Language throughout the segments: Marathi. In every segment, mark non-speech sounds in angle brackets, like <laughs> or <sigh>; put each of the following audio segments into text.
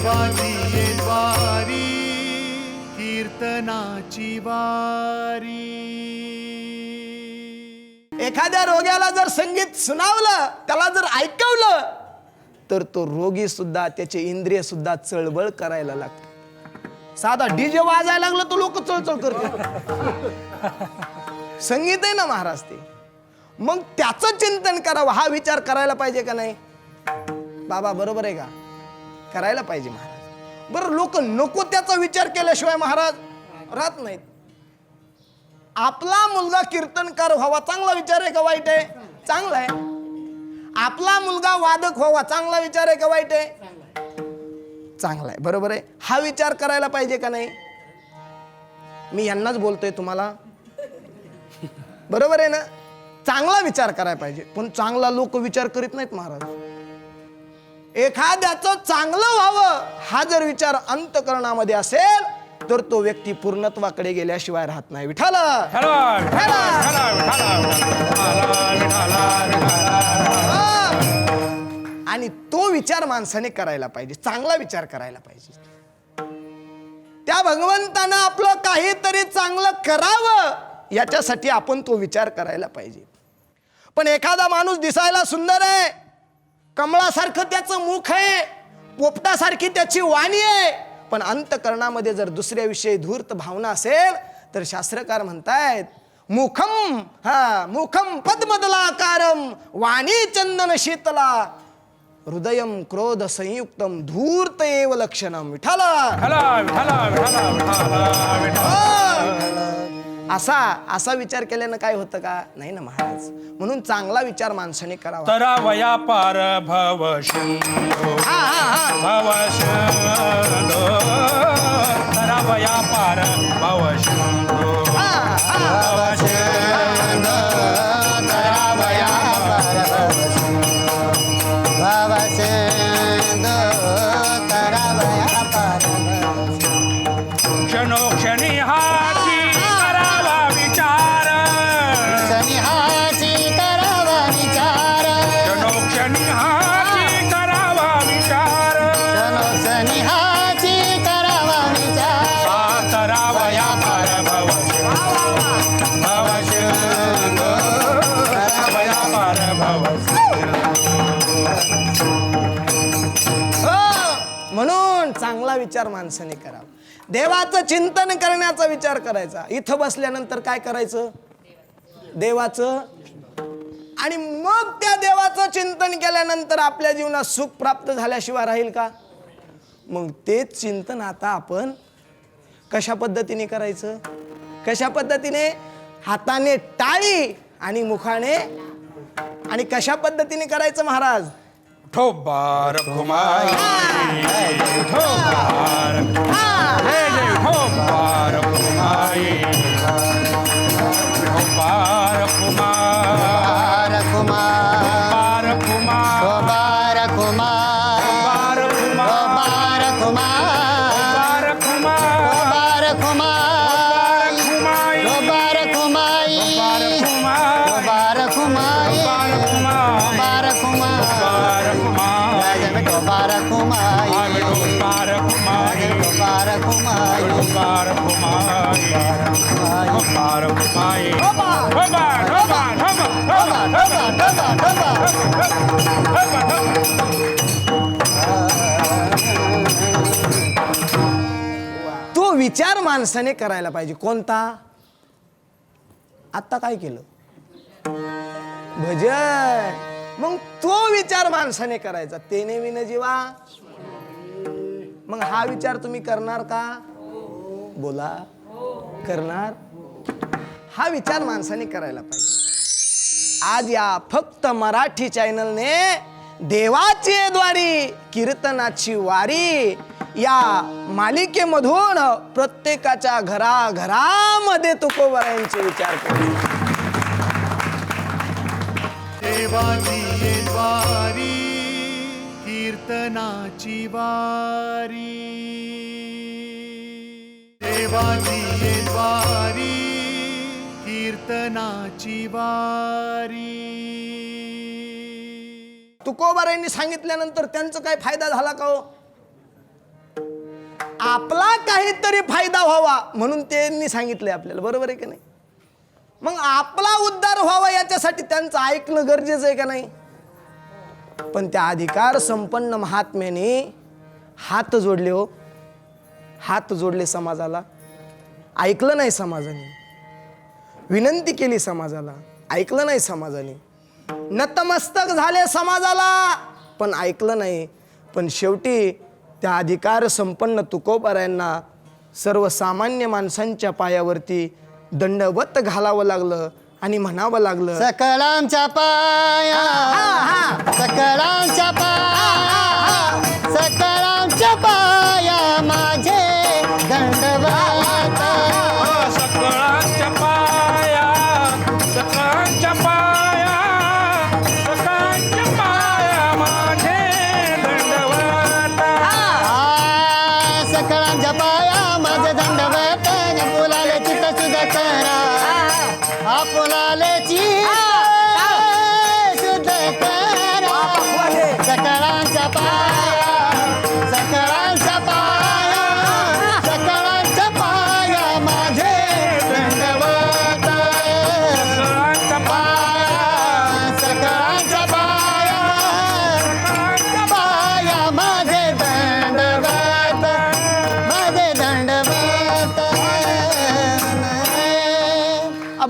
देवाची ये द्वारी कीर्तनाची वारी. एखाद्या रोग्याला जर संगीत सुनावलं त्याला जर ऐकवलं तर तो रोगी सुद्धा त्याचे इंद्रिय सुद्धा चळबळ करायला लागते. साधा डीजे वाजायला लागलं तर लोक चळचळ करते <laughs> संगीत आहे ना महाराज ते. मग त्याचं चिंतन करावं हा विचार करायला पाहिजे का नाही? बाबा बरोबर आहे का? करायला पाहिजे महाराज. बरं लोक नको त्याचा विचार केल्याशिवाय महाराज. राहत नाहीत. आपला मुलगा कीर्तनकार व्हावा चांगला विचार आहे का वाईट आहे? चांगला आहे. आपला मुलगा वादक व्हावा चांगला विचार आहे का वाईट आहे? चांगला आहे. बरोबर आहे? हा विचार करायला पाहिजे का नाही? मी यांनाच बोलतोय तुम्हाला. बरोबर आहे ना? चांगला विचार करायला पाहिजे. पण चांगला लोक विचार करीत नाहीत महाराज. एखाद्याचं चांगलं व्हावं हा जर विचार अंतकरणामध्ये असेल तर तो व्यक्ती पूर्णत्वाकडे गेल्याशिवाय राहत नाही. विठाल आणि तो विचार माणसाने करायला पाहिजे चांगला विचार करायला पाहिजे. त्या भगवंतानं आपलं काहीतरी चांगलं करावं याच्यासाठी आपण तो विचार करायला पाहिजे. पण एखादा माणूस दिसायला सुंदर आहे कमळासारखं त्याचं मुख आहे पोपटासारखी त्याची वाणी आहे. पण अंतकरणामध्ये जर दुसऱ्याविषयी धूर्त भावना असेल तर शास्त्रकार म्हणतायत मुखम हा मुखम पद्मदलाकारम वाणी चंदन शीतला हृदयम क्रोध संयुक्तम धूर्त एव लक्षणम विठाला असा असा विचार केल्यानं काय होतं का? नाही ना महाराज. म्हणून चांगला विचार माणसाने करावा. तरा वया पार भव शंभो हा हा हा. भव शंभो तरा वया पार भव हा, हा. भव शंभो पार भव भव पार भव हो, म्हणून चांगला विचार माणसाने करावा देवाचं चिंतन करण्याचा विचार करायचा. इथं बसल्यानंतर काय करायचं? देवाचं आणि मग त्या देवाचं चिंतन केल्यानंतर आपल्या जीवनात सुख प्राप्त झाल्याशिवाय राहील का? मग तेच चिंतन आता आपण कशा पद्धतीने करायचं? कशा पद्धतीने हाताने टाळी आणि मुखाने आणि कशा पद्धतीने करायचं महाराज? ठोबार कुमार ठोबार जय जय ठोबार कुमारी ठोबार कुमार ठोबार कुमारी कुमारी तो विचार माणसाने करायला पाहिजे. कोणता? आता काय केलं? भजन. मग तो विचार माणसाने करायचा. तेने विन जीवा. मग हा विचार तुम्ही करणार का? बोला. करणार? हा विचार माणसाने करायला पाहिजे. आज या फक्त मराठी चॅनलने देवाची द्वारी कीर्तनाची वारी या मालिकेमधून प्रत्येकाच्या घरा घरामध्ये तुकोबरायांचे विचार केले. देवाची द्वारी कीर्तनाची वारी. देवाची वारी कीर्तनाची वारी. तुकोबारायांनी सांगितल्यानंतर त्यांचा काय फायदा झाला का हो? आपला काहीतरी फायदा व्हावा म्हणून त्यांनी सांगितलंय आपल्याला. बरोबर आहे की नाही? मग आपला उद्धार व्हावा याच्यासाठी त्यांचं ऐकणं गरजेचं आहे का नाही? पण त्या अधिकार संपन्न महात्म्याने हात जोडले हो. हात जोडले समाजाला. ऐकलं नाही समाजाने. विनंती केली समाजाला. ऐकलं नाही समाजाने. नतमस्तक झाले समाजाला. पण ऐकलं नाही. पण शेवटी त्या अधिकार संपन्न तुकोबारायांना सर्वसामान्य माणसांच्या पायावरती दंडवत घालावं लागलं. आणि म्हणावं लागलं सकळांच्या पाया. सकळांच्या पाया. सकळांच्या पाया.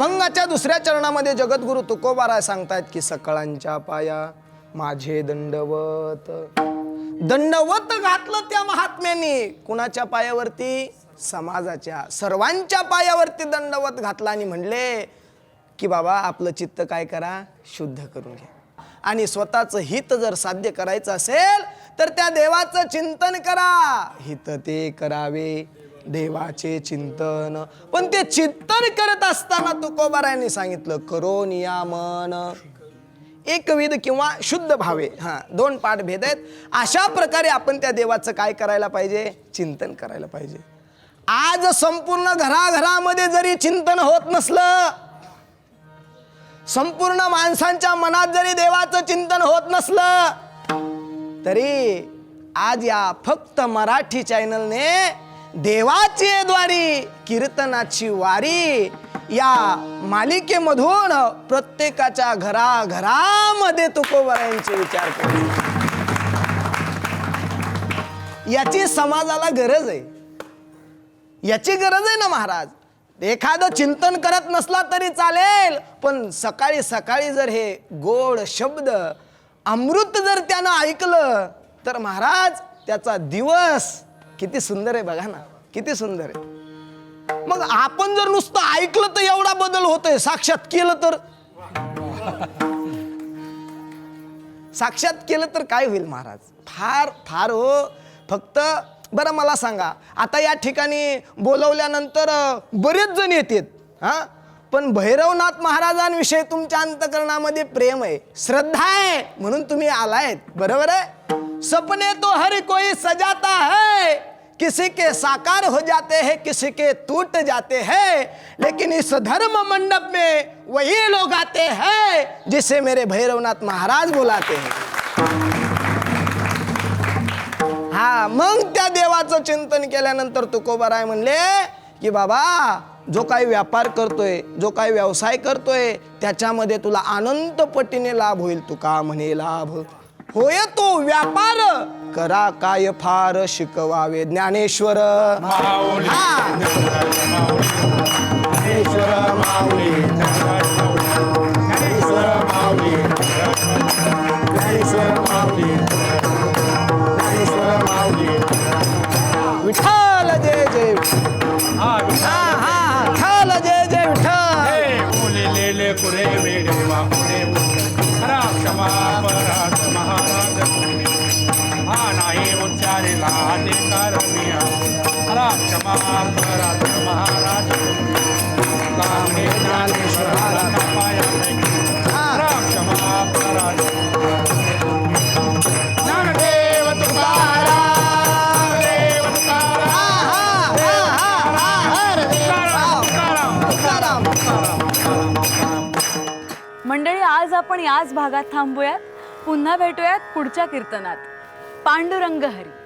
अभंगाच्या दुसऱ्या चरणामध्ये जगद्गुरु तुकोबाराय सांगतायत की सकळांच्या पाया माझे दंडवत. दंडवत घातलं त्या महात्म्याने. कुणाच्या पायावरती? समाजाच्या. सर्वांच्या पायावरती दंडवत घातला आणि म्हणले की बाबा आपलं चित्त काय करा? शुद्ध करून घ्या. आणि स्वतःचं हित जर साध्य करायचं असेल तर त्या देवाचं चिंतन करा. हित ते करावे. देवाचे चिंतन. पण ते चिंतन करत असताना तुकोबारायांनी सांगितलं करो नियामन. एकविध किंवा शुद्ध भावे हा दोन पाठ भेद आहेत. अशा प्रकारे आपण त्या देवाचं काय करायला पाहिजे? चिंतन करायला पाहिजे. आज संपूर्ण घराघरामध्ये जरी चिंतन होत नसलं संपूर्ण माणसांच्या मनात जरी देवाचं चिंतन होत नसलं तरी आज या फक्त मराठी चॅनलने देवाची द्वारी कीर्तनाची वारी. या मालिकेमधून प्रत्येकाच्या घराघरामध्ये तुकोबरायांचे विचार केले याची समाजाला गरज आहे. याची गरज आहे ना महाराज? एखादं चिंतन करत नसला तरी चालेल पण सकाळी सकाळी जर हे गोड शब्द अमृत जर त्यानं ऐकलं तर महाराज त्याचा दिवस किती सुंदर आहे बघा ना किती सुंदर आहे. मग आपण जर नुसतं ऐकलं तर एवढा बदल होतोय साक्षात केलं तर. साक्षात केलं तर काय होईल महाराज? फार फार हो. फक्त बरं मला सांगा आता या ठिकाणी बोलवल्यानंतर बरेच जण येतात हा? पण भैरवनाथ महाराजांविषयी तुमच्या अंतकरणामध्ये प्रेम आहे श्रद्धा आहे म्हणून तुम्ही आलायत बरोबर आहे? सपने तो हर कोई सजाता है। किसी के साकार हो जाते हैं किसी के टूट जाते हैं। लेकिन इस धर्म मंडप में वही लोग आते हैं जिसे मेरे भैरवनाथ महाराज बुलाते हैं। हा मग त्या देवाचं चिंतन केल्यानंतर तुकोबाराय म्हणले की बाबा जो काही व्यापार करतोय जो काही व्यवसाय करतोय त्याच्यामध्ये तुला आनंद पटीने लाभ होईल तुका म्हणे लाभ. होय तो व्यापार. करा काय फार शिकवावे ज्ञानेश्वर. हा. विठ्ठल जय जय. हा हा हा विठ्ठल जय जय विठ्ठल. कुरे वेडे वाकुरे खरा क्षमा महाराज हा नाही उच्चारेला अधिकार क्षमा महाराज कामे ज्ञानेश्वराला पाया क्षमा मंडळी आज आपण याच भागात थांबूयात. पुन्हा भेटूयात पुढच्या कीर्तनात. पांडुरंग हरी.